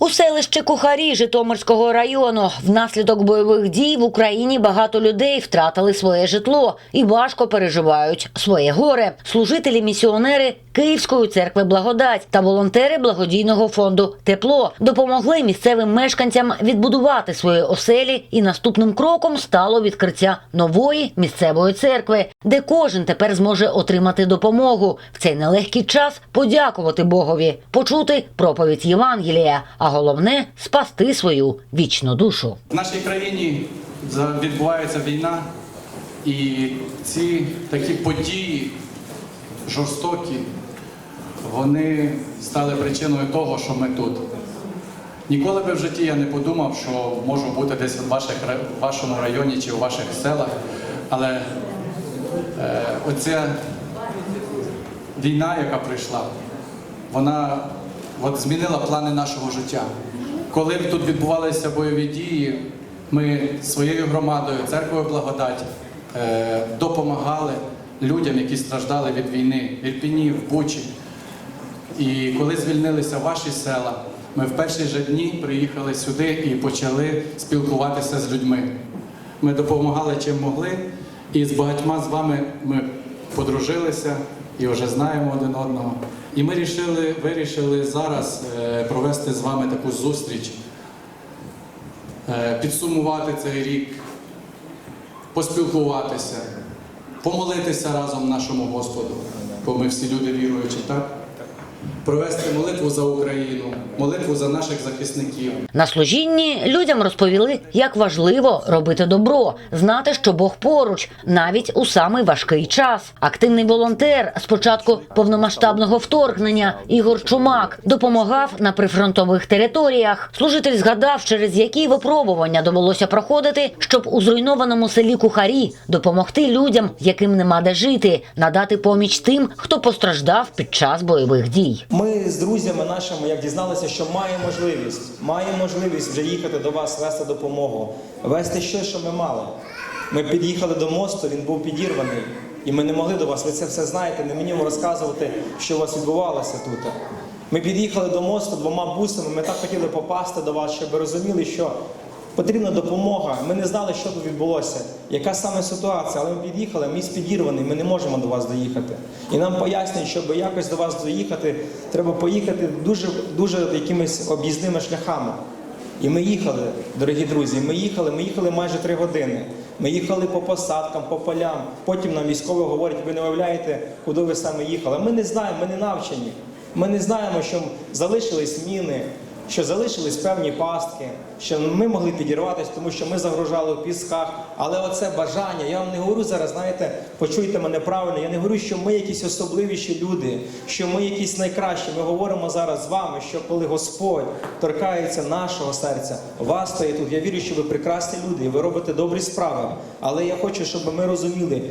У селищі Кухарі Житомирського району внаслідок бойових дій в Україні багато людей втратили своє житло і важко переживають своє горе. Служителі місіонери Київської церкви Благодать та волонтери благодійного фонду Тепло допомогли місцевим мешканцям відбудувати свої оселі, і наступним кроком стало відкриття нової місцевої церкви, де кожен тепер зможе отримати допомогу в цей нелегкий час, подякувати Богові, почути проповідь Євангелія, а головне спасти свою вічну душу. В нашій країні відбувається війна, і ці такі події жорстокі, вони стали причиною того, що ми тут. Ніколи би в житті я не подумав, що можу бути десь в, ваших, в вашому районі чи у ваших селах, але е, оця війна, яка прийшла, вона от змінила плани нашого життя. Коли тут відбувалися бойові дії, ми своєю громадою, церквою благодать, е, допомагали людям, які страждали від війни в Ірпіні, в Бучі. І коли звільнилися ваші села, ми в перші ж дні приїхали сюди і почали спілкуватися з людьми. Ми допомагали чим могли, і з багатьма з вами ми подружилися і вже знаємо один одного. І ми рішили, вирішили зараз е, провести з вами таку зустріч, е, підсумувати цей рік, поспілкуватися, помолитися разом нашому Господу, бо ми всі люди віруючі, так? Провести молитву за Україну, молитву за наших захисників. На служінні людям розповіли, як важливо робити добро, знати, що Бог поруч, навіть у самий важкий час. Активний волонтер з початку повномасштабного вторгнення Ігор Чумак допомагав на прифронтових територіях. Служитель згадав, через які випробування довелося проходити, щоб у зруйнованому селі Кухарі допомогти людям, яким нема де жити, надати поміч тим, хто постраждав під час бойових дій. Ми з друзями нашими, як дізналися, що має можливість, має можливість вже їхати до вас, вести допомогу, вести щось, що ми мали. Ми під'їхали до мосту, він був підірваний, і ми не могли до вас. Ви це все знаєте, не мені розказувати, що у вас відбувалося тут. Ми під'їхали до мосту двома бусами. Ми так хотіли попасти до вас, щоб ви розуміли, що потрібна допомога. Ми не знали, що тут відбулося, яка саме ситуація, але ми під'їхали, міст підірваний, ми не можемо до вас доїхати. І нам пояснюють, щоб якось до вас доїхати, треба поїхати дуже, дуже якимись об'їзними шляхами. І ми їхали, дорогі друзі, ми їхали, ми їхали майже три години. Ми їхали по посадкам, по полям. Потім нам військові говорять, ви не уявляєте, куди ви саме їхали. Ми не знаємо, ми не навчені. Ми не знаємо, що залишились міни, що залишились певні пастки, що ми могли підірватися, тому що ми загружали в пісках. Але оце бажання, я вам не говорю зараз, знаєте, почуйте мене правильно. Я не говорю, що ми якісь особливіші люди, що ми якісь найкращі. Ми говоримо зараз з вами, що коли Господь торкається нашого серця, вас стає тут. Я вірю, що ви прекрасні люди, і ви робите добрі справи. Але я хочу, щоб ми розуміли,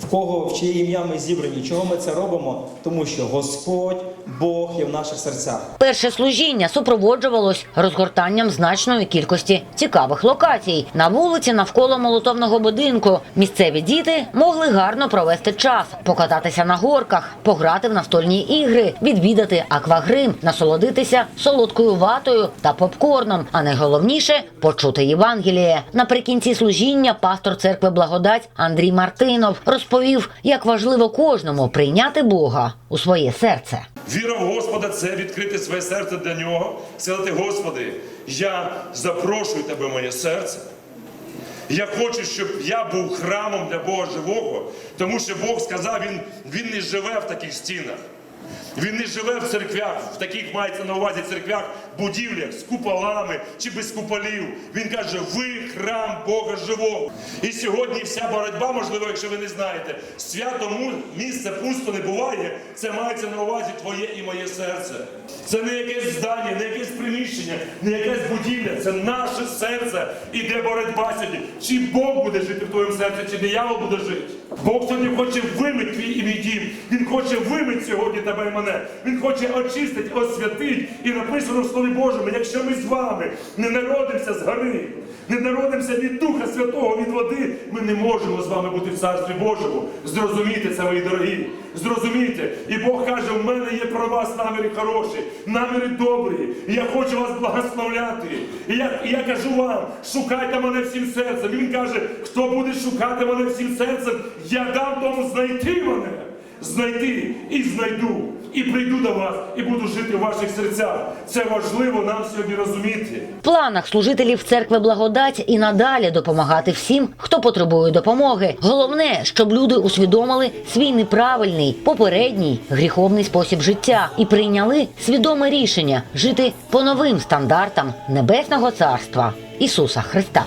в кого в чиє ім'я ми зібрані, чого ми це робимо, тому що Господь, Бог є в наших серцях. Перше служіння супроводжувалось розгортанням значної кількості цікавих локацій. На вулиці навколо молотовного будинку місцеві діти могли гарно провести час, покататися на горках, пограти в настольні ігри, відвідати аквагрим, насолодитися солодкою ватою та попкорном. А найголовніше почути Євангеліє. Наприкінці служіння пастор церкви Благодать Андрій Мартинов розповів, як важливо кожному прийняти Бога у своє серце. Віра в Господа це відкрити своє серце для нього, сказати, Господи, я запрошую тебе в моє серце. Я хочу, щоб я був храмом для Бога живого, тому що Бог сказав, Він, він не живе в таких стінах. Він не живе в церквях, в таких мається на увазі церквях, будівлях з куполами чи без куполів. Він каже, ви храм Бога живого. І сьогодні вся боротьба, можливо, якщо ви не знаєте, свято місце пусто не буває. Це мається на увазі твоє і моє серце. Це не якесь здання, не якесь приміщення, не якась будівля. Це наше серце. Іде боротьба сьогодні. Чи Бог буде жити в твоєму серці, чи диявол буде жити. Бог сьогодні хоче вимити твій і мій дім. Він хоче вимити сьогодні тебе і мене. Він хоче очистити, освятити. І написано в Слові Божому, якщо ми з вами не народимося з гори, не народимося від Духа Святого, від води, ми не можемо з вами бути в Царстві Божому. Зрозумійте це, мої дорогі. Зрозумійте, і Бог каже, в мене є про вас наміри хороші, наміри добрі. І я хочу вас благословляти. І я, і я кажу вам, шукайте мене всім серцем. І Він каже, хто буде шукати мене всім серцем, я дам тому знайти мене. Знайти і знайду, і прийду до вас, і буду жити в ваших серцях. Це важливо нам сьогодні розуміти. В планах служителів церкви благодать і надалі допомагати всім, хто потребує допомоги. Головне, щоб люди усвідомили свій неправильний попередній гріховний спосіб життя і прийняли свідоме рішення жити по новим стандартам небесного царства Ісуса Христа.